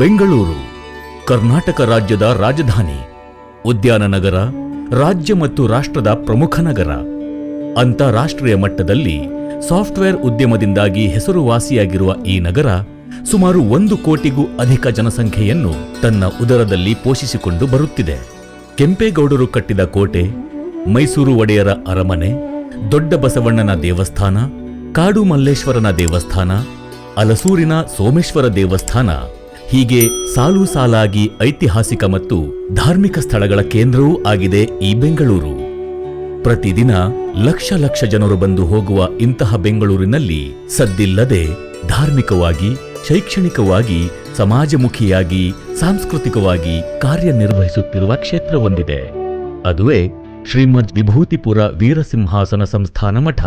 ಬೆಂಗಳೂರು, ಕರ್ನಾಟಕ ರಾಜ್ಯದ ರಾಜಧಾನಿ, ಉದ್ಯಾನ ನಗರ, ರಾಜ್ಯ ಮತ್ತು ರಾಷ್ಟ್ರದ ಪ್ರಮುಖ ನಗರ. ಅಂತಾರಾಷ್ಟ್ರೀಯ ಮಟ್ಟದಲ್ಲಿ ಸಾಫ್ಟ್ವೇರ್ ಉದ್ಯಮದಿಂದಾಗಿ ಹೆಸರುವಾಸಿಯಾಗಿರುವ ಈ ನಗರ ಸುಮಾರು ಒಂದು ಕೋಟಿಗೂ ಅಧಿಕ ಜನಸಂಖ್ಯೆಯನ್ನು ತನ್ನ ಉದರದಲ್ಲಿ ಪೋಷಿಸಿಕೊಂಡು ಬರುತ್ತಿದೆ. ಕೆಂಪೇಗೌಡರು ಕಟ್ಟಿದ ಕೋಟೆ, ಮೈಸೂರು ಒಡೆಯರ ಅರಮನೆ, ದೊಡ್ಡ ಬಸವಣ್ಣನ ದೇವಸ್ಥಾನ, ಕಾಡು ಮಲ್ಲೇಶ್ವರನ ದೇವಸ್ಥಾನ, ಅಲಸೂರಿನ ಸೋಮೇಶ್ವರ ದೇವಸ್ಥಾನ ಹೀಗೆ ಸಾಲು ಸಾಲಾಗಿ ಐತಿಹಾಸಿಕ ಮತ್ತು ಧಾರ್ಮಿಕ ಸ್ಥಳಗಳ ಕೇಂದ್ರವೂ ಆಗಿದೆ ಈ ಬೆಂಗಳೂರು. ಪ್ರತಿದಿನ ಲಕ್ಷ ಲಕ್ಷ ಜನರು ಬಂದು ಹೋಗುವ ಇಂತಹ ಬೆಂಗಳೂರಿನಲ್ಲಿ ಸದ್ದಿಲ್ಲದೆ ಧಾರ್ಮಿಕವಾಗಿ, ಶೈಕ್ಷಣಿಕವಾಗಿ, ಸಮಾಜಮುಖಿಯಾಗಿ, ಸಾಂಸ್ಕೃತಿಕವಾಗಿ ಕಾರ್ಯನಿರ್ವಹಿಸುತ್ತಿರುವ ಕ್ಷೇತ್ರವೊಂದಿದೆ ಅದುವೇ ಶ್ರೀಮದ್ ವಿಭೂತಿಪುರ ವೀರಸಿಂಹಾಸನ ಸಂಸ್ಥಾನ ಮಠ.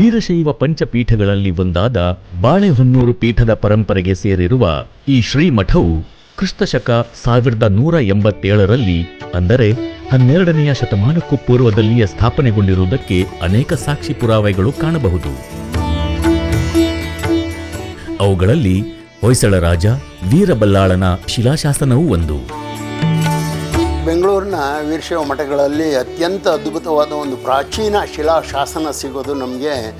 ವೀರಶೈವ ಪಂಚಪೀಠಗಳಲ್ಲಿ ಒಂದಾದ ಬಾಳೆಹೊನ್ನೂರು ಪೀಠದ ಪರಂಪರೆಗೆ ಸೇರಿರುವ ಈ ಶ್ರೀಮಠವು ಕ್ರಿಸ್ತಶಕ ಸಾವಿರದ ನೂರ ಎಂಬತ್ತೇಳರಲ್ಲಿ, ಅಂದರೆ ಹನ್ನೆರಡನೆಯ ಶತಮಾನಕ್ಕೂ ಪೂರ್ವದಲ್ಲಿಯೇ ಸ್ಥಾಪನೆಗೊಂಡಿರುವುದಕ್ಕೆ ಅನೇಕ ಸಾಕ್ಷಿ ಪುರಾವೆಗಳು ಕಾಣಬಹುದು. ಅವುಗಳಲ್ಲಿ ಹೊಯ್ಸಳ ರಾಜ, ವೀರಬಲ್ಲಾಳನ ಶಿಲಾಶಾಸನವೂ ಒಂದು. ಬೆಂಗಳೂರಿನ ವೀರಶೈವ ಮಠಗಳಲ್ಲಿ ಅತ್ಯಂತ ಅದ್ಭುತವಾದ ಒಂದು ಪ್ರಾಚೀನ ಶಿಲಾ ಶಾಸನ ಸಿಗೋದು ನಮಗೆ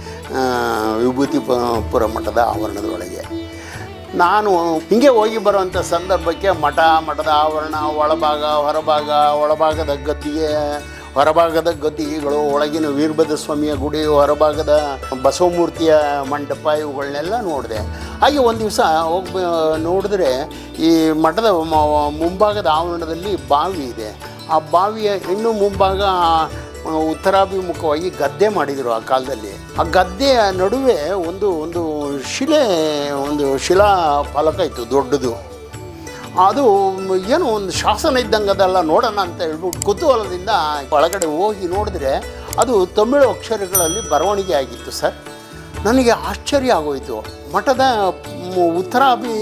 ವಿಭೂತಿ ಪ- ಪುರ ಮಠದ ಆವರಣದೊಳಗೆ. ನಾನು ಹಿಂಗೆ ಹೋಗಿ ಬರುವಂಥ ಸಂದರ್ಭಕ್ಕೆ ಮಠ, ಮಠದ ಆವರಣ, ಒಳಭಾಗ, ಹೊರಭಾಗ, ಒಳಭಾಗದ ಗದ್ದಿಗೆ ಹೊರಭಾಗದ ಗದ್ದಿಗೆಗಳು ಒಳಗಿನ ವೀರಭದ್ರ ಸ್ವಾಮಿಯ ಗುಡಿ ಹೊರಭಾಗದ ಬಸವಮೂರ್ತಿಯ ಮಂಟಪ ಇವುಗಳನ್ನೆಲ್ಲ ನೋಡಿದೆ. ಹಾಗೆ ಒಂದು ದಿವಸ ಹೋಗಿ ನೋಡಿದ್ರೆ ಈ ಮಠದ ಮುಂಭಾಗದ ಆವರಣದಲ್ಲಿ ಬಾವಿ ಇದೆ. ಆ ಬಾವಿಯ ಇನ್ನೂ ಮುಂಭಾಗ ಉತ್ತರಾಭಿಮುಖವಾಗಿ ಗದ್ದೆ ಮಾಡಿದರು ಆ ಕಾಲದಲ್ಲಿ. ಆ ಗದ್ದೆಯ ನಡುವೆ ಒಂದು ಒಂದು ಶಿಲೆ, ಒಂದು ಶಿಲಾ ಫಲಕ ಇತ್ತು, ದೊಡ್ಡದು. ಅದು ಏನು ಒಂದು ಶಾಸನ ಇದ್ದಂಗೆ ಅದೆಲ್ಲ ನೋಡೋಣ ಅಂತ ಹೇಳ್ಬಿಟ್ಟು ಕುತೂಹಲದಿಂದ ಒಳಗಡೆ ಹೋಗಿ ನೋಡಿದ್ರೆ ಅದು ತಮಿಳು ಅಕ್ಷರಗಳಲ್ಲಿ ಬರವಣಿಗೆ ಆಗಿತ್ತು ಸರ್. ನನಗೆ ಆಶ್ಚರ್ಯ ಆಗೋಯಿತು. ಮಠದ ಉತ್ತರಾಭಿ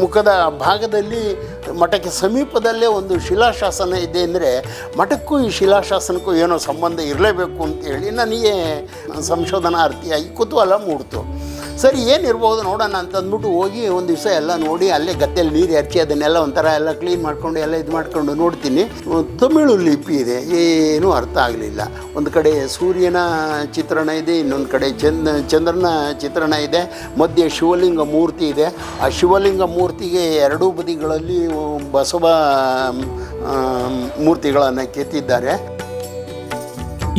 ಮುಖದ ಭಾಗದಲ್ಲಿ, ಮಠಕ್ಕೆ ಸಮೀಪದಲ್ಲೇ ಒಂದು ಶಿಲಾಶಾಸನ ಇದೆ ಅಂದರೆ ಮಠಕ್ಕೂ ಈ ಶಿಲಾಶಾಸನಕ್ಕೂ ಏನೋ ಸಂಬಂಧ ಇರಲೇಬೇಕು ಅಂತೇಳಿ ನನಗೆ ಸಂಶೋಧನಾರ್ಥಿಯಾಗಿ ಕುತೂಹಲ ಮೂಡ್ತು. ಸರಿ, ಏನಿರ್ಬೋದು ನೋಡೋಣ ಅಂತ ಅಂದ್ಬಿಟ್ಟು ಹೋಗಿ ಒಂದು ದಿವಸ ಎಲ್ಲ ನೋಡಿ, ಅಲ್ಲೇ ಗದ್ದೆಯಲ್ಲಿ ನೀರು ಎರಚಿ ಅದನ್ನೆಲ್ಲ ಒಂಥರ ಎಲ್ಲ ಕ್ಲೀನ್ ಮಾಡ್ಕೊಂಡು, ಎಲ್ಲ ಇದು ಮಾಡ್ಕೊಂಡು ನೋಡ್ತೀನಿ. ತಮಿಳು ಲಿಪಿ ಇದೆ, ಏನೂ ಅರ್ಥ ಆಗಲಿಲ್ಲ. ಒಂದು ಕಡೆ ಸೂರ್ಯನ ಚಿತ್ರಣ ಇದೆ, ಇನ್ನೊಂದು ಕಡೆ ಚಂದ್, ಚಂದ್ರನ ಚಿತ್ರಣ ಇದೆ, ಮಧ್ಯೆ ಶಿವಲಿಂಗ ಮೂರ್ತಿ ಇದೆ. ಆ ಶಿವಲಿಂಗ ಮೂರ್ತಿಗೆ ಎರಡೂ ಬದಿಗಳಲ್ಲಿ ಬಸವ ಮೂರ್ತಿಗಳನ್ನು ಕೆತ್ತಿದ್ದಾರೆ.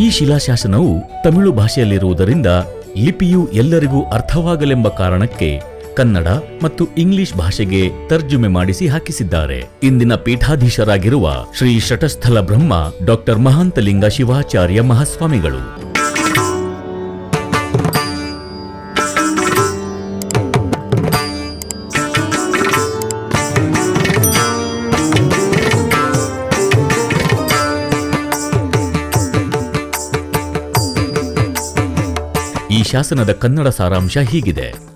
ಈ ಶಿಲಾಶಾಸನವು ತಮಿಳು ಭಾಷೆಯಲ್ಲಿರುವುದರಿಂದ ಲಿಪಿಯು ಎಲ್ಲರಿಗೂ ಅರ್ಥವಾಗಲೆಂಬ ಕಾರಣಕ್ಕೆ ಕನ್ನಡ ಮತ್ತು ಇಂಗ್ಲಿಷ್ ಭಾಷೆಗೆ ತರ್ಜುಮೆ ಮಾಡಿಸಿ ಹಾಕಿಸಿದ್ದಾರೆ. ಇಂದಿನ ಪೀಠಾಧೀಶರಾಗಿರುವ ಶ್ರೀ ಶಟಸ್ಥಲ ಬ್ರಹ್ಮ ಡಾಕ್ಟರ್ ಮಹಾಂತಲಿಂಗ ಶಿವಾಚಾರ್ಯ ಮಹಾಸ್ವಾಮಿಗಳು. ಶಾಸನದ ಕನ್ನಡ ಸಾರಾಂಶ ಹೀಗಿದೆ.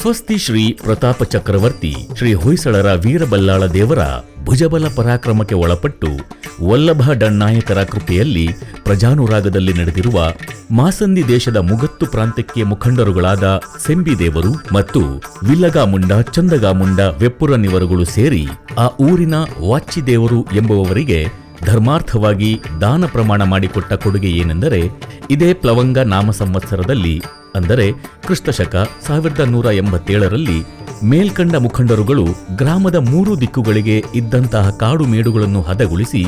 ಸ್ವಸ್ತಿ ಶ್ರೀ ಪ್ರತಾಪ ಚಕ್ರವರ್ತಿ, ಶ್ರೀ ಹೊಯ್ಸಳರ ವೀರಬಲ್ಲಾಳ ದೇವರ ಭುಜಬಲ ಪರಾಕ್ರಮಕ್ಕೆ ಒಳಪಟ್ಟು ವಲ್ಲಭ ಡಣ್ಣಾಯಕರ ಕೃಪೆಯಲ್ಲಿ ಪ್ರಜಾನುರಾಗದಲ್ಲಿ ನಡೆದಿರುವ ಮಾಸಂದಿ ದೇಶದ ಮುಗತ್ತು ಪ್ರಾಂತ್ಯಕ್ಕೆ ಮುಖಂಡರುಗಳಾದ ಸೆಂಬಿದೇವರು ಮತ್ತು ವಿಲ್ಲಗಾಮುಂಡ, ಚಂದಗಾಮುಂಡ ವೆಪ್ಪುರನಿವರುಗಳು ಸೇರಿ ಆ ಊರಿನ ವಾಚಿದೇವರು ಎಂಬುವವರಿಗೆ ಧರ್ಮಾರ್ಥವಾಗಿ ದಾನ ಪ್ರಮಾಣ ಮಾಡಿಕೊಟ್ಟ ಕೊಡುಗೆ ಏನೆಂದರೆ, ಇದೇ ಪ್ಲವಂಗ ನಾಮ ಸಂವತ್ಸರದಲ್ಲಿ, ಅಂದರೆ ಕ್ರಿಸ್ತಶಕ ಸಾವಿರದ ನೂರ ಎಂಬತ್ತೇಳರಲ್ಲಿ ಮೇಲ್ಕಂಡ ಮುಖಂಡರುಗಳು ಗ್ರಾಮದ ಮೂರು ದಿಕ್ಕುಗಳಿಗೆ ಇದ್ದಂತಹ ಕಾಡು ಮೇಡುಗಳನ್ನು ಹದಗೊಳಿಸಿ,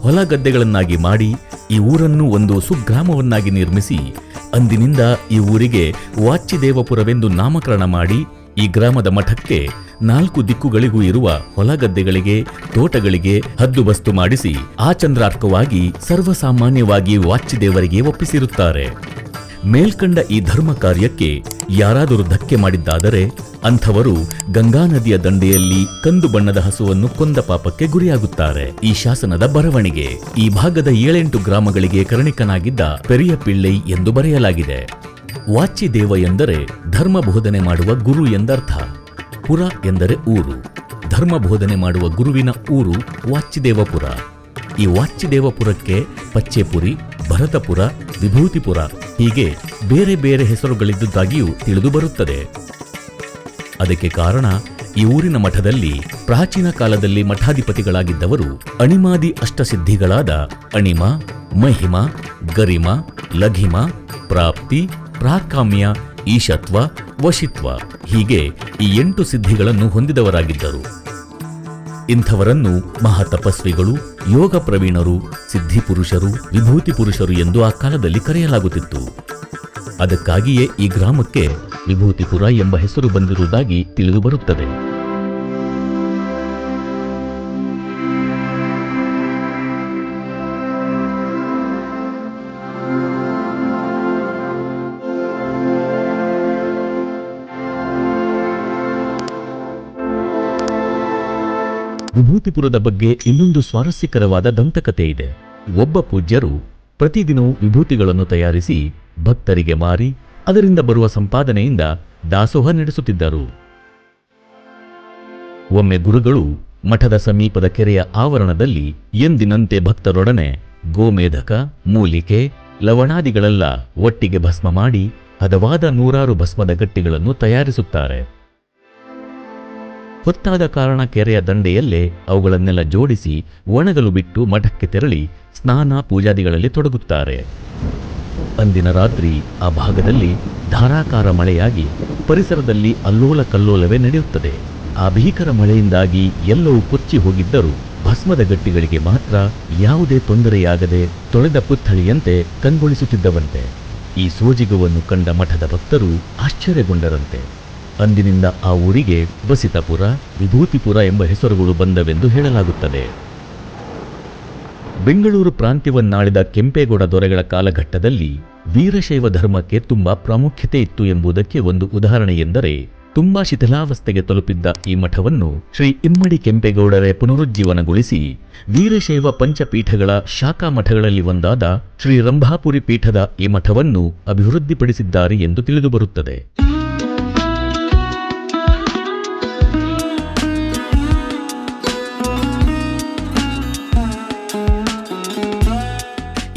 ಹೊಲ ಗದ್ದೆಗಳನ್ನಾಗಿ ಮಾಡಿ, ಈ ಊರನ್ನು ಒಂದು ಸುಗ್ರಾಮವನ್ನಾಗಿ ನಿರ್ಮಿಸಿ, ಅಂದಿನಿಂದ ಈ ಊರಿಗೆ ವಾಚ್ಯದೇವಪುರವೆಂದು ನಾಮಕರಣ ಮಾಡಿ, ಈ ಗ್ರಾಮದ ಮಠಕ್ಕೆ ನಾಲ್ಕು ದಿಕ್ಕುಗಳಿಗೂ ಇರುವ ಹೊಲಗದ್ದೆಗಳಿಗೆ, ತೋಟಗಳಿಗೆ ಹದ್ದುಬಸ್ತು ಮಾಡಿಸಿ ಆಚಂದ್ರಾರ್ಕವಾಗಿ ಸರ್ವಸಾಮಾನ್ಯವಾಗಿ ವಾಚ್ಯದೇವರಿಗೆ ಒಪ್ಪಿಸಿರುತ್ತಾರೆ. ಮೇಲ್ಕಂಡ ಈ ಧರ್ಮ ಕಾರ್ಯಕ್ಕೆ ಯಾರಾದರೂ ಧಕ್ಕೆ ಮಾಡಿದ್ದಾದರೆ ಅಂಥವರು ಗಂಗಾ ನದಿಯ ದಂಡೆಯಲ್ಲಿ ಕಂದು ಬಣ್ಣದ ಹಸುವನ್ನು ಕೊಂದ ಪಾಪಕ್ಕೆ ಗುರಿಯಾಗುತ್ತಾರೆ. ಈ ಶಾಸನದ ಬರವಣಿಗೆ. ಈ ಭಾಗದ ಏಳೆಂಟು ಗ್ರಾಮಗಳಿಗೆ ಕರ್ಣಿಕನಾಗಿದ್ದ ಪೆರಿಯ ಪಿಳ್ಳೈ ಎಂದು ಬರೆಯಲಾಗಿದೆ. ವಾಚಿದೇವ ಎಂದರೆ ಧರ್ಮ ಬೋಧನೆ ಮಾಡುವ ಗುರು ಎಂದರ್ಥ. ಪುರ ಎಂದರೆ ಊರು. ಧರ್ಮ ಬೋಧನೆ ಮಾಡುವ ಗುರುವಿನ ಊರು ವಾಚಿದೇವಪುರ ಈ ವಾಚಿದೇವಪುರಕ್ಕೆ ಪಚ್ಚೆಪುರಿ, ಭರತಪುರ, ವಿಭೂತಿಪುರ ಹೀಗೆ ಬೇರೆ ಬೇರೆ ಹೆಸರುಗಳಿದ್ದುದಾಗಿಯೂ ತಿಳಿದು ಬರುತ್ತದೆ. ಅದಕ್ಕೆ ಕಾರಣ ಈ ಊರಿನ ಮಠದಲ್ಲಿ ಪ್ರಾಚೀನ ಕಾಲದಲ್ಲಿ ಮಠಾಧಿಪತಿಗಳಾಗಿದ್ದವರು ಅಣಿಮಾದಿ ಅಷ್ಟಸಿದ್ಧಿಗಳಾದ ಅಣಿಮ, ಮಹಿಮ, ಗರಿಮ, ಲಘಿಮ, ಪ್ರಾಪ್ತಿ, ಪ್ರಾಕಾಮ್ಯ ಈಶತ್ವ, ವಶಿತ್ವ ಹೀಗೆ ಈ ಎಂಟು ಸಿದ್ಧಿಗಳನ್ನು ಹೊಂದಿದವರಾಗಿದ್ದರು. ಇಂಥವರನ್ನು ಮಹಾತಪಸ್ವಿಗಳು, ಯೋಗ ಪ್ರವೀಣರು, ಸಿದ್ಧಿ ಪುರುಷರು, ವಿಭೂತಿ ಪುರುಷರು ಎಂದು ಆ ಕಾಲದಲ್ಲಿ ಕರೆಯಲಾಗುತ್ತಿತ್ತು. ಅದಕ್ಕಾಗಿಯೇ ಈ ಗ್ರಾಮಕ್ಕೆ ವಿಭೂತಿಪುರ ಎಂಬ ಹೆಸರು ಬಂದಿರುವುದಾಗಿ ತಿಳಿದು ವಿಭೂತಿಪುರದ ಬಗ್ಗೆ ಇನ್ನೊಂದು ಸ್ವಾರಸ್ಯಕರವಾದ ದಂತಕತೆ ಇದೆ. ಒಬ್ಬ ಪೂಜ್ಯರು ಪ್ರತಿದಿನವೂ ವಿಭೂತಿಗಳನ್ನು ತಯಾರಿಸಿ ಭಕ್ತರಿಗೆ ಮಾರಿ ಅದರಿಂದ ಬರುವ ಸಂಪಾದನೆಯಿಂದ ದಾಸೋಹ ನಡೆಸುತ್ತಿದ್ದರು. ಒಮ್ಮೆ ಗುರುಗಳು ಮಠದ ಸಮೀಪದ ಕೆರೆಯ ಆವರಣದಲ್ಲಿ ಎಂದಿನಂತೆ ಭಕ್ತರೊಡನೆ ಗೋಮೇಧಕ, ಮೂಲಿಕೆ, ಲವಣಾದಿಗಳೆಲ್ಲ ಒಟ್ಟಿಗೆ ಭಸ್ಮ ಮಾಡಿ ಹದವಾದ ನೂರಾರು ಭಸ್ಮದ ಗಟ್ಟಿಗಳನ್ನು ತಯಾರಿಸುತ್ತಾರೆ. ಹೊತ್ತಾದ ಕಾರಣ ಕೆರೆಯ ದಂಡೆಯಲ್ಲೇ ಅವುಗಳನ್ನೆಲ್ಲ ಜೋಡಿಸಿ ಒಣಗಲು ಬಿಟ್ಟು ಮಠಕ್ಕೆ ತೆರಳಿ ಸ್ನಾನ ಪೂಜಾದಿಗಳಲ್ಲಿ ತೊಡಗುತ್ತಾರೆ. ಅಂದಿನ ರಾತ್ರಿ ಆ ಭಾಗದಲ್ಲಿ ಧಾರಾಕಾರ ಮಳೆಯಾಗಿ ಪರಿಸರದಲ್ಲಿ ಅಲ್ಲೋಲ ಕಲ್ಲೋಲವೇ ನಡೆಯುತ್ತದೆ. ಆ ಭೀಕರ ಮಳೆಯಿಂದಾಗಿ ಎಲ್ಲವೂ ಕೊಚ್ಚಿ ಹೋಗಿದ್ದರೂ ಭಸ್ಮದ ಗಟ್ಟಿಗಳಿಗೆ ಮಾತ್ರ ಯಾವುದೇ ತೊಂದರೆಯಾಗದೆ ತೊಳೆದ ಪುತ್ಥಳಿಯಂತೆ ಕಂಗೊಳಿಸುತ್ತಿದ್ದವಂತೆ. ಈ ಸೋಜಿಗವನ್ನು ಕಂಡ ಮಠದ ಭಕ್ತರು ಆಶ್ಚರ್ಯಗೊಂಡರಂತೆ. ಅಂದಿನಿಂದ ಆ ಊರಿಗೆ ಬಸಿತಪುರ, ವಿಭೂತಿಪುರ ಎಂಬ ಹೆಸರುಗಳು ಬಂದವೆಂದು ಹೇಳಲಾಗುತ್ತದೆ. ಬೆಂಗಳೂರು ಪ್ರಾಂತ್ಯವನ್ನಾಳಿದ ಕೆಂಪೇಗೌಡ ದೊರೆಗಳ ಕಾಲಘಟ್ಟದಲ್ಲಿ ವೀರಶೈವ ಧರ್ಮಕ್ಕೆ ತುಂಬಾ ಪ್ರಾಮುಖ್ಯತೆ ಇತ್ತು ಎಂಬುದಕ್ಕೆ ಒಂದು ಉದಾಹರಣೆ ಎಂದರೆ, ತುಂಬಾ ಶಿಥಿಲಾವಸ್ಥೆಗೆ ತಲುಪಿದ್ದ ಈ ಮಠವನ್ನು ಶ್ರೀ ಇಮ್ಮಡಿ ಕೆಂಪೇಗೌಡರೇ ಪುನರುಜ್ಜೀವನಗೊಳಿಸಿ ವೀರಶೈವ ಪಂಚಪೀಠಗಳ ಶಾಖಾ ಮಠಗಳಲ್ಲಿ ಒಂದಾದ ಶ್ರೀ ರಂಭಾಪುರಿ ಪೀಠದ ಈ ಮಠವನ್ನು ಅಭಿವೃದ್ಧಿಪಡಿಸಿದ್ದಾರೆ ಎಂದು ತಿಳಿದುಬರುತ್ತದೆ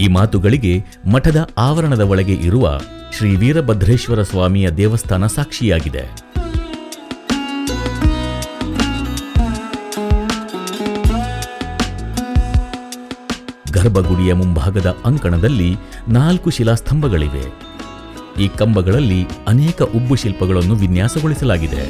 ಈ ಮಾತುಗಳಿಗೆ ಮಠದ ಆವರಣದ ಒಳಗೆ ಇರುವ ಶ್ರೀ ವೀರಭದ್ರೇಶ್ವರ ಸ್ವಾಮಿಯ ದೇವಸ್ಥಾನ ಸಾಕ್ಷಿಯಾಗಿದೆ. ಗರ್ಭಗುಡಿಯ ಮುಂಭಾಗದ ಅಂಕಣದಲ್ಲಿ ನಾಲ್ಕು ಶಿಲಾಸ್ತಂಭಗಳಿವೆ. ಈ ಕಂಬಗಳಲ್ಲಿ ಅನೇಕ ಉಬ್ಬು ಶಿಲ್ಪಗಳನ್ನು ವಿನ್ಯಾಸಗೊಳಿಸಲಾಗಿದೆ.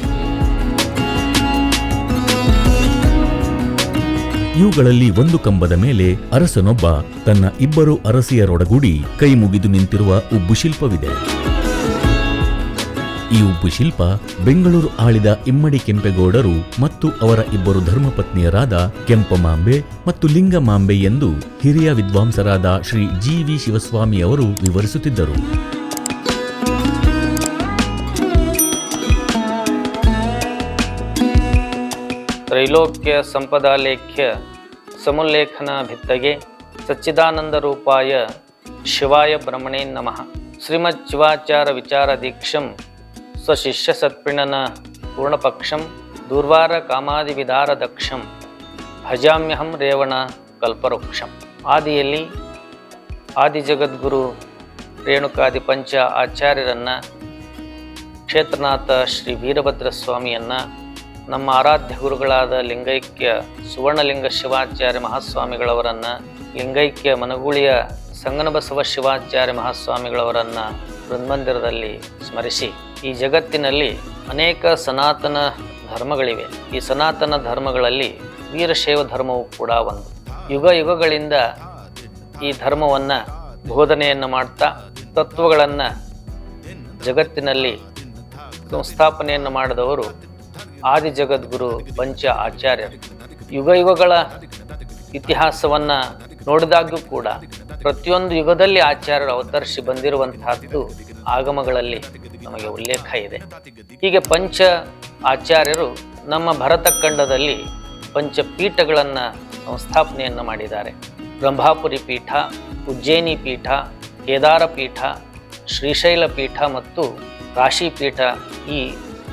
ಇವುಗಳಲ್ಲಿ ಒಂದು ಕಂಬದ ಮೇಲೆ ಅರಸನೊಬ್ಬ, ತನ್ನ ಇಬ್ಬರು ಅರಸಿಯರೊಡಗೂಡಿ ಕೈ ಮುಗಿದು ನಿಂತಿರುವ ಉಬ್ಬು ಶಿಲ್ಪವಿದೆ. ಈ ಉಬ್ಬು ಶಿಲ್ಪ ಬೆಂಗಳೂರು ಆಳಿದ ಇಮ್ಮಡಿ ಕೆಂಪೇಗೌಡರು ಮತ್ತು ಅವರ ಇಬ್ಬರು ಧರ್ಮಪತ್ನಿಯರಾದ ಕೆಂಪಮಾಂಬೆ ಮತ್ತು ಲಿಂಗಮಾಂಬೆ ಎಂದು ಹಿರಿಯ ವಿದ್ವಾಂಸರಾದ ಶ್ರೀ ಜಿ ವಿ ಶಿವಸ್ವಾಮಿ ಅವರು ವಿವರಿಸುತ್ತಿದ್ದರು. ತ್ರೈಲೋಕ್ಯ ಸಂಪದಾಲೇಖ್ಯ ಸಮುಲ್ಲೇಖನ ಭಿತ್ತಗೆ ಸಚ್ಚಿದಾನಂದ ರೂಪಾಯ ಶಿವಾಯ ಬ್ರಹ್ಮಣೇ ನಮಃ. ಶ್ರೀಮದ್ ಶಿವಾಚಾರ ವಿಚಾರ ದೀಕ್ಷಂ ಸ್ವಶಿಷ್ಯ ಸತ್ಪಿಣನ ಪೂರ್ಣಪಕ್ಷಂ ದುರ್ವಾರ ಕಾಮಾದಿ ವಿಧಾರ ದಕ್ಷಂ ಭಜಾಮ್ಯಹಂ ರೇವಣ ಕಲ್ಪವೃಕ್ಷಂ. ಆದಿಯಲ್ಲಿ ಆದಿ ಜಗದ್ಗುರು ರೇಣುಕಾದಿ ಪಂಚ ಆಚಾರ್ಯರನ್ನು ಕ್ಷೇತ್ರನಾಥ ಶ್ರೀ ವೀರಭದ್ರ ಸ್ವಾಮಿಯನ್ನ ನಮ್ಮ ಆರಾಧ್ಯ ಗುರುಗಳಾದ ಲಿಂಗೈಕ್ಯ ಸುವರ್ಣಲಿಂಗ ಶಿವಾಚಾರ್ಯ ಮಹಾಸ್ವಾಮಿಗಳವರನ್ನು, ಲಿಂಗೈಕ್ಯ ಮನಗೂಳಿಯ ಸಂಗನಬಸವ ಶಿವಾಚಾರ್ಯ ಮಹಾಸ್ವಾಮಿಗಳವರನ್ನು ಬೃಂದಮಂದಿರದಲ್ಲಿ ಸ್ಮರಿಸಿ. ಈ ಜಗತ್ತಿನಲ್ಲಿ ಅನೇಕ ಸನಾತನ ಧರ್ಮಗಳಿವೆ. ಈ ಸನಾತನ ಧರ್ಮಗಳಲ್ಲಿ ವೀರಶೈವ ಧರ್ಮವು ಕೂಡ ಒಂದು. ಯುಗ ಯುಗಗಳಿಂದ ಈ ಧರ್ಮವನ್ನು ಬೋಧನೆಯನ್ನು ಮಾಡ್ತಾ, ತತ್ವಗಳನ್ನು ಜಗತ್ತಿನಲ್ಲಿ ಸಂಸ್ಥಾಪನೆಯನ್ನು ಮಾಡಿದವರು ಆದಿ ಜಗದ್ಗುರು ಪಂಚ ಆಚಾರ್ಯರು ಯುಗ ಯುಗಗಳ ಇತಿಹಾಸವನ್ನು ನೋಡಿದಾಗ್ಯೂ ಕೂಡ ಪ್ರತಿಯೊಂದು ಯುಗದಲ್ಲಿ ಆಚಾರ್ಯರು ಅವತರಿಸಿ ಬಂದಿರುವಂತಹದ್ದು ಆಗಮಗಳಲ್ಲಿ ನಮಗೆ ಉಲ್ಲೇಖ ಇದೆ. ಹೀಗೆ ಪಂಚ ಆಚಾರ್ಯರು ನಮ್ಮ ಭರತ ಖಂಡದಲ್ಲಿ ಪಂಚಪೀಠಗಳನ್ನು ಸಂಸ್ಥಾಪನೆಯನ್ನು ಮಾಡಿದ್ದಾರೆ. ಬ್ರಹ್ಮಾಪುರಿ ಪೀಠ, ಉಜ್ಜಯಿನಿ ಪೀಠ ಕೇದಾರ ಪೀಠ ಶ್ರೀಶೈಲ ಪೀಠ ಮತ್ತು ಕಾಶಿ ಪೀಠ ಈ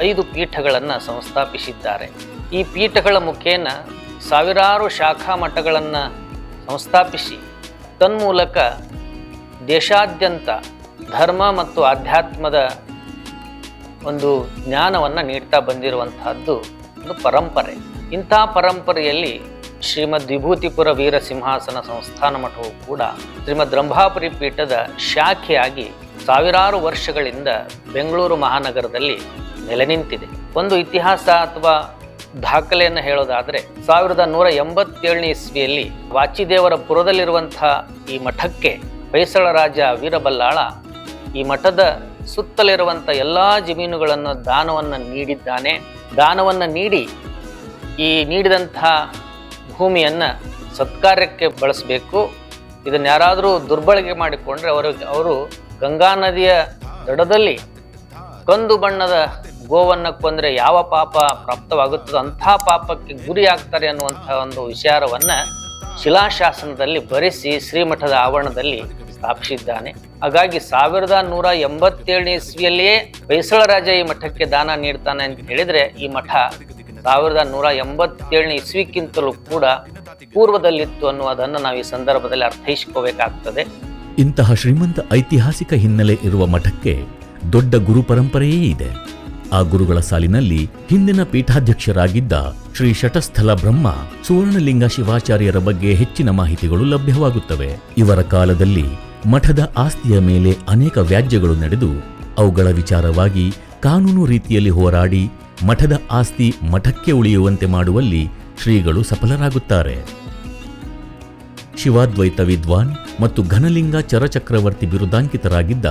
ಐದು ಪೀಠಗಳನ್ನು ಸಂಸ್ಥಾಪಿಸಿದ್ದಾರೆ. ಈ ಪೀಠಗಳ ಮುಖೇನ ಸಾವಿರಾರು ಶಾಖಾ ಮಠಗಳನ್ನು ಸಂಸ್ಥಾಪಿಸಿ, ತನ್ಮೂಲಕ ದೇಶಾದ್ಯಂತ ಧರ್ಮ ಮತ್ತು ಆಧ್ಯಾತ್ಮದ ಒಂದು ಜ್ಞಾನವನ್ನು ನೀಡ್ತಾ ಬಂದಿರುವಂತಹದ್ದು ಒಂದು ಪರಂಪರೆ. ಇಂಥ ಪರಂಪರೆಯಲ್ಲಿ ಶ್ರೀಮದ್ ವಿಭೂತಿಪುರ ವೀರ ಸಿಂಹಾಸನ ಸಂಸ್ಥಾನ ಮಠವು ಕೂಡ ಶ್ರೀಮದ್ ರಂಭಾಪುರಿ ಪೀಠದ ಶಾಖೆಯಾಗಿ ಸಾವಿರಾರು ವರ್ಷಗಳಿಂದ ಬೆಂಗಳೂರು ಮಹಾನಗರದಲ್ಲಿ ನೆಲೆ ನಿಂತಿದೆ. ಒಂದು ಇತಿಹಾಸ ಅಥವಾ ದಾಖಲೆಯನ್ನು ಹೇಳೋದಾದರೆ, ಸಾವಿರದ ನೂರ ಎಂಬತ್ತೇಳನೇ ಇಸ್ವಿಯಲ್ಲಿ ವಾಚಿದೇವರ ಪುರದಲ್ಲಿರುವಂತಹ ಈ ಮಠಕ್ಕೆ ಹೊಯ್ಸಳ ರಾಜ ವೀರಬಲ್ಲಾಳ ಈ ಮಠದ ಸುತ್ತಲಿರುವಂಥ ಎಲ್ಲ ಜಮೀನುಗಳನ್ನು ದಾನವನ್ನು ನೀಡಿದ್ದಾನೆ. ದಾನವನ್ನು ನೀಡಿ ಈ ನೀಡಿದಂಥ ಭೂಮಿಯನ್ನು ಸತ್ಕಾರ್ಯಕ್ಕೆ ಬಳಸಬೇಕು. ಇದನ್ನು ಯಾರಾದರೂ ದುರ್ಬಳಕೆ ಮಾಡಿಕೊಂಡ್ರೆ ಅವರಿಗೆ, ಅವರು ಗಂಗಾ ನದಿಯ ದಡದಲ್ಲಿ ಕಂದು ಬಣ್ಣದ ಗೋವನ್ನು ಕೊಂದರೆ ಯಾವ ಪಾಪ ಪ್ರಾಪ್ತವಾಗುತ್ತದೆ ಅಂಥ ಪಾಪಕ್ಕೆ ಗುರಿ ಆಗ್ತಾರೆ ಅನ್ನುವಂಥ ಒಂದು ವಿಚಾರವನ್ನು ಶಿಲಾಶಾಸನದಲ್ಲಿ ಬರೆಸಿ ಶ್ರೀಮಠದ ಆವರಣದಲ್ಲಿ ಸ್ಥಾಪಿಸಿದ್ದಾನೆ. ಹಾಗಾಗಿ ಸಾವಿರದ ನೂರ ಎಂಬತ್ತೇಳನೇ ಇಸ್ವಿಯಲ್ಲಿಯೇ ಹೊಯ್ಸಳ ರಾಜ ಈ ಮಠಕ್ಕೆ ದಾನ ನೀಡ್ತಾನೆ ಅಂತ ಹೇಳಿದರೆ ಈ ಮಠ ಸಾವಿರದ ನೂರ ಎಂಬತ್ತೇಳನೇ ಇಸ್ವಿಕ್ಕಿಂತಲೂ ಕೂಡ ಪೂರ್ವದಲ್ಲಿತ್ತು ಅನ್ನುವುದನ್ನು ನಾವು ಈ ಸಂದರ್ಭದಲ್ಲಿ ಅರ್ಥೈಸ್ಕೋಬೇಕಾಗ್ತದೆ. ಇಂತಹ ಶ್ರೀಮಂತ ಐತಿಹಾಸಿಕ ಹಿನ್ನೆಲೆ ಇರುವ ಮಠಕ್ಕೆ ದೊಡ್ಡ ಗುರು ಪರಂಪರೆಯೇ ಇದೆ. ಆ ಗುರುಗಳ ಸಾಲಿನಲ್ಲಿ ಹಿಂದಿನ ಪೀಠಾಧ್ಯಕ್ಷರಾಗಿದ್ದ ಶ್ರೀ ಶಟಸ್ಥಲ ಬ್ರಹ್ಮ, ಸುವರ್ಣಲಿಂಗ ಶಿವಾಚಾರ್ಯರ ಬಗ್ಗೆ ಹೆಚ್ಚಿನ ಮಾಹಿತಿಗಳು ಲಭ್ಯವಾಗುತ್ತವೆ. ಇವರ ಕಾಲದಲ್ಲಿ ಮಠದ ಆಸ್ತಿಯ ಮೇಲೆ ಅನೇಕ ವ್ಯಾಜ್ಯಗಳು ನಡೆದು, ಅವುಗಳ ವಿಚಾರವಾಗಿ ಕಾನೂನು ರೀತಿಯಲ್ಲಿ ಹೋರಾಡಿ ಮಠದ ಆಸ್ತಿ ಮಠಕ್ಕೆ ಉಳಿಯುವಂತೆ ಮಾಡುವಲ್ಲಿ ಶ್ರೀಗಳು ಸಫಲರಾಗುತ್ತಾರೆ. ಶಿವಾದ್ವೈತ ವಿದ್ವಾನ್ ಮತ್ತು ಘನಲಿಂಗ ಚರಚಕ್ರವರ್ತಿ ಬಿರುದಾಂಕಿತರಾಗಿದ್ದ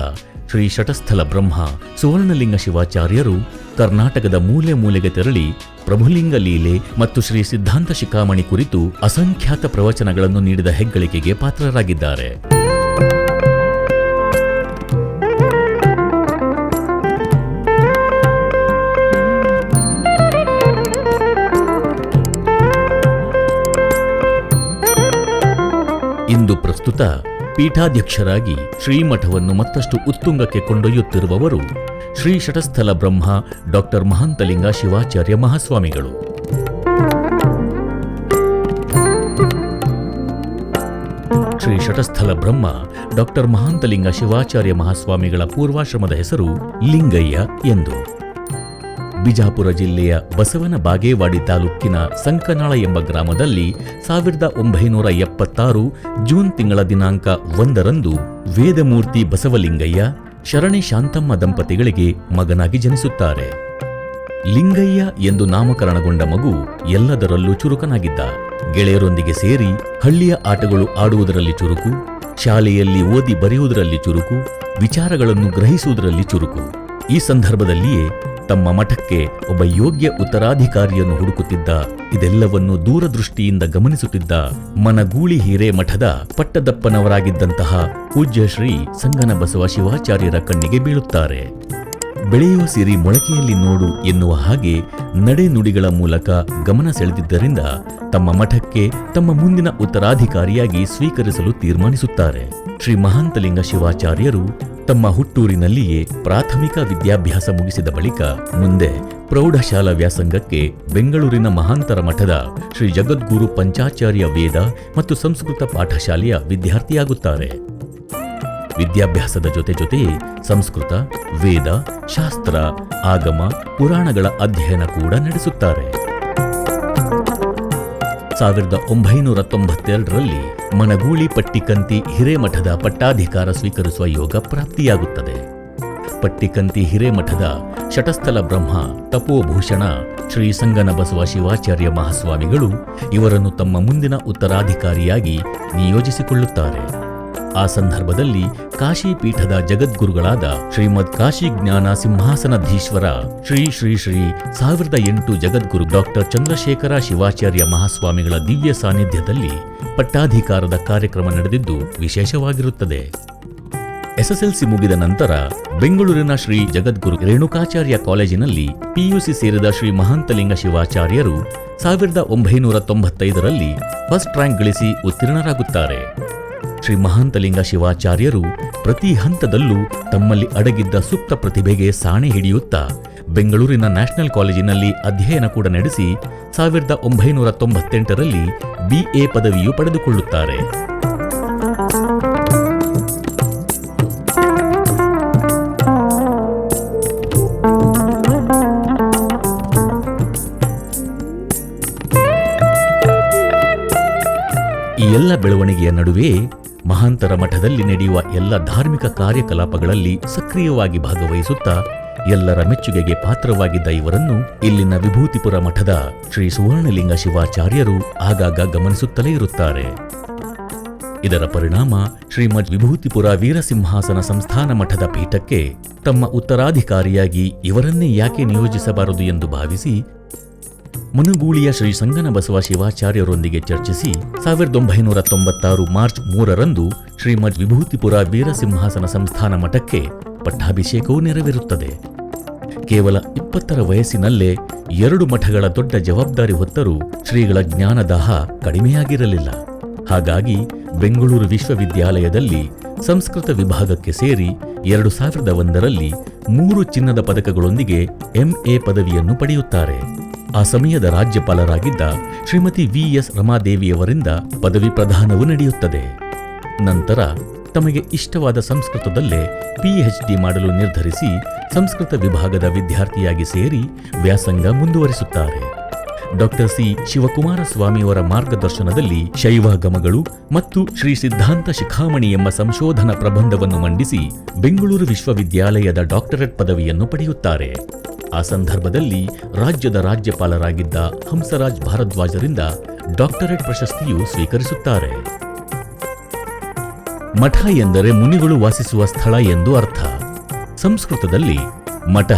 ಶ್ರೀ ಶಟಸ್ಥಲ ಬ್ರಹ್ಮ ಸುವರ್ಣಲಿಂಗ ಶಿವಾಚಾರ್ಯರು ಕರ್ನಾಟಕದ ಮೂಲೆ ಮೂಲೆಗೆ ತೆರಳಿ ಪ್ರಭುಲಿಂಗ ಲೀಲೆ ಮತ್ತು ಶ್ರೀ ಸಿದ್ಧಾಂತ ಶಿಖಾಮಣಿ ಕುರಿತು ಅಸಂಖ್ಯಾತ ಪ್ರವಚನಗಳನ್ನು ನೀಡಿದ ಹೆಗ್ಗಳಿಕೆಗೆ ಪಾತ್ರರಾಗಿದ್ದಾರೆ. ಇಂದು ಪ್ರಸ್ತುತ ಪೀಠಾಧ್ಯಕ್ಷರಾಗಿ ಶ್ರೀಮಠವನ್ನು ಮತ್ತಷ್ಟು ಉತ್ತುಂಗಕ್ಕೆ ಕೊಂಡೊಯ್ಯುತ್ತಿರುವವರು ಶ್ರೀ ಶಟಸ್ಥಲ ಬ್ರಹ್ಮ ಡಾಕ್ಟರ್ ಮಹಾಂತಲಿಂಗ ಶಿವಾಚಾರ್ಯ ಮಹಾಸ್ವಾಮಿಗಳು. ಶ್ರೀ ಶಟಸ್ಥಲ ಬ್ರಹ್ಮ ಡಾಕ್ಟರ್ ಮಹಾಂತಲಿಂಗ ಶಿವಾಚಾರ್ಯ ಮಹಾಸ್ವಾಮಿಗಳ ಪೂರ್ವಾಶ್ರಮದ ಹೆಸರು ಲಿಂಗಯ್ಯ ಎಂದು. ಬಿಜಾಪುರ ಜಿಲ್ಲೆಯ ಬಸವನ ಬಾಗೇವಾಡಿ ತಾಲೂಕಿನ ಸಂಕನಾಳ ಎಂಬ ಗ್ರಾಮದಲ್ಲಿ ಸಾವಿರದ ಒಂಬೈನೂರ ಎಪ್ಪತ್ತಾರು ಜೂನ್ ತಿಂಗಳ ದಿನಾಂಕ ಒಂದರಂದು ವೇದಮೂರ್ತಿ ಬಸವಲಿಂಗಯ್ಯ ಶರಣಿ ಶಾಂತಮ್ಮ ದಂಪತಿಗಳಿಗೆ ಮಗನಾಗಿ ಜನಿಸುತ್ತಾರೆ. ಲಿಂಗಯ್ಯ ಎಂದು ನಾಮಕರಣಗೊಂಡ ಮಗು ಎಲ್ಲದರಲ್ಲೂ ಚುರುಕನಾಗಿದ್ದ. ಗೆಳೆಯರೊಂದಿಗೆ ಸೇರಿ ಹಳ್ಳಿಯ ಆಟಗಳು ಆಡುವುದರಲ್ಲಿ ಚುರುಕು, ಶಾಲೆಯಲ್ಲಿ ಓದಿ ಬರೆಯುವುದರಲ್ಲಿ ಚುರುಕು, ವಿಚಾರಗಳನ್ನು ಗ್ರಹಿಸುವುದರಲ್ಲಿ ಚುರುಕು. ಈ ಸಂದರ್ಭದಲ್ಲಿಯೇ ತಮ್ಮ ಮಠಕ್ಕೆ ಒಬ್ಬ ಯೋಗ್ಯ ಉತ್ತರಾಧಿಕಾರಿಯನ್ನು ಹುಡುಕುತ್ತಿದ್ದ, ಇದೆಲ್ಲವನ್ನು ದೂರದೃಷ್ಟಿಯಿಂದ ಗಮನಿಸುತ್ತಿದ್ದ ಮನಗೂಳಿ ಹಿರೇಮಠದ ಪಟ್ಟದಪ್ಪನವರಾಗಿದ್ದಂತಹ ಪೂಜ್ಯ ಶ್ರೀ ಸಂಗನ ಬಸವ ಶಿವಾಚಾರ್ಯರ ಕಣ್ಣಿಗೆ ಬೀಳುತ್ತಾರೆ. ಬೆಳೆಯುವ ಸಿರಿ ಮೊಳಕೆಯಲ್ಲಿ ನೋಡು ಎನ್ನುವ ಹಾಗೆ ನಡೆನುಡಿಗಳ ಮೂಲಕ ಗಮನ ಸೆಳೆದಿದ್ದರಿಂದ ತಮ್ಮ ಮಠಕ್ಕೆ ತಮ್ಮ ಮುಂದಿನ ಉತ್ತರಾಧಿಕಾರಿಯಾಗಿ ಸ್ವೀಕರಿಸಲು ತೀರ್ಮಾನಿಸುತ್ತಾರೆ. ಶ್ರೀ ಮಹಾಂತಲಿಂಗ ಶಿವಾಚಾರ್ಯರು ತಮ್ಮ ಹುಟ್ಟೂರಿನಲ್ಲಿಯೇ ಪ್ರಾಥಮಿಕ ವಿದ್ಯಾಭ್ಯಾಸ ಮುಗಿಸಿದ ಬಳಿಕ ಮುಂದೆ ಪ್ರೌಢಶಾಲಾ ವ್ಯಾಸಂಗಕ್ಕೆ ಬೆಂಗಳೂರಿನ ಮಹಾಂತರ ಮಠದ ಶ್ರೀ ಜಗದ್ಗುರು ಪಂಚಾಚಾರ್ಯ ವೇದ ಮತ್ತು ಸಂಸ್ಕೃತ ಪಾಠಶಾಲೆಯ ವಿದ್ಯಾರ್ಥಿಯಾಗುತ್ತಾರೆ. ವಿದ್ಯಾಭ್ಯಾಸದ ಜೊತೆ ಜೊತೆಯೇ ಸಂಸ್ಕೃತ, ವೇದ, ಶಾಸ್ತ್ರ, ಆಗಮ, ಪುರಾಣಗಳ ಅಧ್ಯಯನ ಕೂಡ ನಡೆಸುತ್ತಾರೆ. ಸಾವಿರದ ಒಂಬೈನೂರ ತೊಂಬತ್ತೆರಡರಲ್ಲಿ ಮನಗೂಳಿ ಪಟ್ಟಿಕಂತಿ ಹಿರೇಮಠದ ಪಟ್ಟಾಧಿಕಾರ ಸ್ವೀಕರಿಸುವ ಯೋಗ ಪ್ರಾಪ್ತಿಯಾಗುತ್ತದೆ. ಪಟ್ಟಿಕಂತಿ ಹಿರೇಮಠದ ಶಟಸ್ಥಲ ಬ್ರಹ್ಮ, ತಪೋಭೂಷಣ, ಶ್ರೀ ಸಂಗನ ಬಸವ ಶಿವಾಚಾರ್ಯ ಮಹಾಸ್ವಾಮಿಗಳು ಇವರನ್ನು ತಮ್ಮ ಮುಂದಿನ ಉತ್ತರಾಧಿಕಾರಿಯಾಗಿ ನಿಯೋಜಿಸಿಕೊಳ್ಳುತ್ತಾರೆ. ಆ ಸಂದರ್ಭದಲ್ಲಿ ಕಾಶಿ ಪೀಠದ ಜಗದ್ಗುರುಗಳಾದ ಶ್ರೀಮದ್ ಕಾಶಿ ಜ್ಞಾನ ಸಿಂಹಾಸನಧೀಶ್ವರ, ಶ್ರೀ ಶ್ರೀ ಶ್ರೀ ಸಾವಿರದ ಎಂಟು ಜಗದ್ಗುರು ಡಾಕ್ಟರ್ ಚಂದ್ರಶೇಖರ ಶಿವಾಚಾರ್ಯ ಮಹಾಸ್ವಾಮಿಗಳ ದಿವ್ಯ ಸಾನ್ನಿಧ್ಯದಲ್ಲಿ ಪಟ್ಟಾಧಿಕಾರದ ಕಾರ್ಯಕ್ರಮ ನಡೆದಿದ್ದು ವಿಶೇಷವಾಗಿರುತ್ತದೆ. ಎಸ್ಎಸ್ಎಲ್ಸಿ ಮುಗಿದ ನಂತರ ಬೆಂಗಳೂರಿನ ಶ್ರೀ ಜಗದ್ಗುರು ರೇಣುಕಾಚಾರ್ಯ ಕಾಲೇಜಿನಲ್ಲಿ ಪಿಯುಸಿ ಸೇರಿದ ಶ್ರೀ ಮಹಾಂತಲಿಂಗ ಶಿವಾಚಾರ್ಯರು ಸಾವಿರದ ಒಂಬೈನೂರ ತೊಂಬತ್ತೈದರಲ್ಲಿ ಫಸ್ಟ್ ರ್ಯಾಂಕ್ ಗಳಿಸಿ ಉತ್ತೀರ್ಣರಾಗುತ್ತಾರೆ. ಶ್ರೀ ಮಹಾಂತಲಿಂಗ ಶಿವಾಚಾರ್ಯರು ಪ್ರತಿ ಹಂತದಲ್ಲೂ ತಮ್ಮಲ್ಲಿ ಅಡಗಿದ್ದ ಸುಪ್ತ ಪ್ರತಿಭೆಗೆ ಸಾಣೆ ಹಿಡಿಯುತ್ತಾ ಬೆಂಗಳೂರಿನ ನ್ಯಾಷನಲ್ ಕಾಲೇಜಿನಲ್ಲಿ ಅಧ್ಯಯನ ಕೂಡ ನಡೆಸಿ ಸಾವಿರದ ಒಂಬೈನೂರ ತೊಂಬತ್ತೆಂಟರಲ್ಲಿ ಬಿಎ ಪದವಿಯು ಪಡೆದುಕೊಳ್ಳುತ್ತಾರೆ. ಈ ಎಲ್ಲ ಬೆಳವಣಿಗೆಯ ನಡುವೆ ಮಹಾಂತರ ಮಠದಲ್ಲಿ ನಡೆಯುವ ಎಲ್ಲ ಧಾರ್ಮಿಕ ಕಾರ್ಯಕಲಾಪಗಳಲ್ಲಿ ಸಕ್ರಿಯವಾಗಿ ಭಾಗವಹಿಸುತ್ತಾ ಎಲ್ಲರ ಮೆಚ್ಚುಗೆಗೆ ಪಾತ್ರವಾಗಿದ್ದ ಇವರನ್ನು ಇಲ್ಲಿನ ವಿಭೂತಿಪುರ ಮಠದ ಶ್ರೀ ಸುವರ್ಣಲಿಂಗ ಶಿವಾಚಾರ್ಯರು ಆಗಾಗ ಗಮನಿಸುತ್ತಲೇ ಇರುತ್ತಾರೆ. ಇದರ ಪರಿಣಾಮ ಶ್ರೀಮದ್ ವಿಭೂತಿಪುರ ವೀರಸಿಂಹಾಸನ ಸಂಸ್ಥಾನ ಮಠದ ಪೀಠಕ್ಕೆ ತಮ್ಮ ಉತ್ತರಾಧಿಕಾರಿಯಾಗಿ ಇವರನ್ನೇ ಯಾಕೆ ನಿಯೋಜಿಸಬಾರದು ಎಂದು ಭಾವಿಸಿ ಮನುಗೂಳಿಯ ಶ್ರೀ ಸಂಗನ ಬಸವ ಶಿವಾಚಾರ್ಯರೊಂದಿಗೆ ಚರ್ಚಿಸಿ ಸಾವಿರದ ಒಂಬೈನೂರ ತೊಂಬತ್ತಾರು ಮಾರ್ಚ್ ಮೂರರಂದು ಶ್ರೀಮದ್ ವಿಭೂತಿಪುರ ವೀರಸಿಂಹಾಸನ ಸಂಸ್ಥಾನ ಮಠಕ್ಕೆ ಪಟ್ಟಾಭಿಷೇಕವೂ ನೆರವೇರುತ್ತದೆ. ಕೇವಲ ಇಪ್ಪತ್ತರ ವಯಸ್ಸಿನಲ್ಲೇ ಎರಡು ಮಠಗಳ ದೊಡ್ಡ ಜವಾಬ್ದಾರಿ ಹೊತ್ತರೂ ಶ್ರೀಗಳ ಜ್ಞಾನದಾಹ ಕಡಿಮೆಯಾಗಿರಲಿಲ್ಲ. ಹಾಗಾಗಿ ಬೆಂಗಳೂರು ವಿಶ್ವವಿದ್ಯಾಲಯದಲ್ಲಿ ಸಂಸ್ಕೃತ ವಿಭಾಗಕ್ಕೆ ಸೇರಿ ಎರಡು ಸಾವಿರದ ಒಂದರಲ್ಲಿ ಮೂರು ಚಿನ್ನದ ಪದಕಗಳೊಂದಿಗೆ ಎಂಎ ಪದವಿಯನ್ನು ಪಡೆಯುತ್ತಾರೆ. ಆ ಸಮಯದ ರಾಜ್ಯಪಾಲರಾಗಿದ್ದ ಶ್ರೀಮತಿ ವಿ ಎಸ್ ರಮಾದೇವಿಯವರಿಂದ ಪದವಿ ಪ್ರಧಾನವು ನಡೆಯುತ್ತದೆ. ನಂತರ ತಮಗೆ ಇಷ್ಟವಾದ ಸಂಸ್ಕೃತದಲ್ಲೇ ಪಿಎಚ್ಡಿ ಮಾಡಲು ನಿರ್ಧರಿಸಿ ಸಂಸ್ಕೃತ ವಿಭಾಗದ ವಿದ್ಯಾರ್ಥಿಯಾಗಿ ಸೇರಿ ವ್ಯಾಸಂಗ ಮುಂದುವರಿಸುತ್ತಾರೆ. Doctor C. ಶಿವಕುಮಾರ ಸ್ವಾಮಿಯವರ ಮಾರ್ಗದರ್ಶನದಲ್ಲಿ ಶೈವಾಗಮಗಳು ಮತ್ತು ಶ್ರೀ ಸಿದ್ಧಾಂತ ಶಿಖಾಮಣಿ ಎಂಬ ಸಂಶೋಧನಾ ಪ್ರಬಂಧವನ್ನು ಮಂಡಿಸಿ ಬೆಂಗಳೂರು ವಿಶ್ವವಿದ್ಯಾಲಯದ ಡಾಕ್ಟರೇಟ್ ಪದವಿಯನ್ನು ಪಡೆಯುತ್ತಾರೆ. ಆ ಸಂದರ್ಭದಲ್ಲಿ ರಾಜ್ಯದ ರಾಜ್ಯಪಾಲರಾಗಿದ್ದ ಹಂಸರಾಜ್ ಭಾರದ್ವಾಜರಿಂದ ಡಾಕ್ಟರೇಟ್ ಪ್ರಶಸ್ತಿಯು ಸ್ವೀಕರಿಸುತ್ತಾರೆ. ಮಠ ಎಂದರೆ ಮುನಿಗಳು ವಾಸಿಸುವ ಸ್ಥಳ ಎಂದು ಅರ್ಥ. ಸಂಸ್ಕೃತದಲ್ಲಿ ಮಠ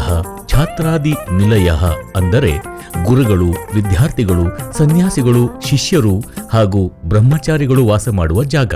ಛಾತ್ರಾದಿ ನಿಲಯ ಅಂದರೆ ಗುರುಗಳು, ವಿದ್ಯಾರ್ಥಿಗಳು, ಸನ್ಯಾಸಿಗಳು, ಶಿಷ್ಯರು ಹಾಗೂ ಬ್ರಹ್ಮಚಾರಿಗಳು ವಾಸ ಮಾಡುವ ಜಾಗ.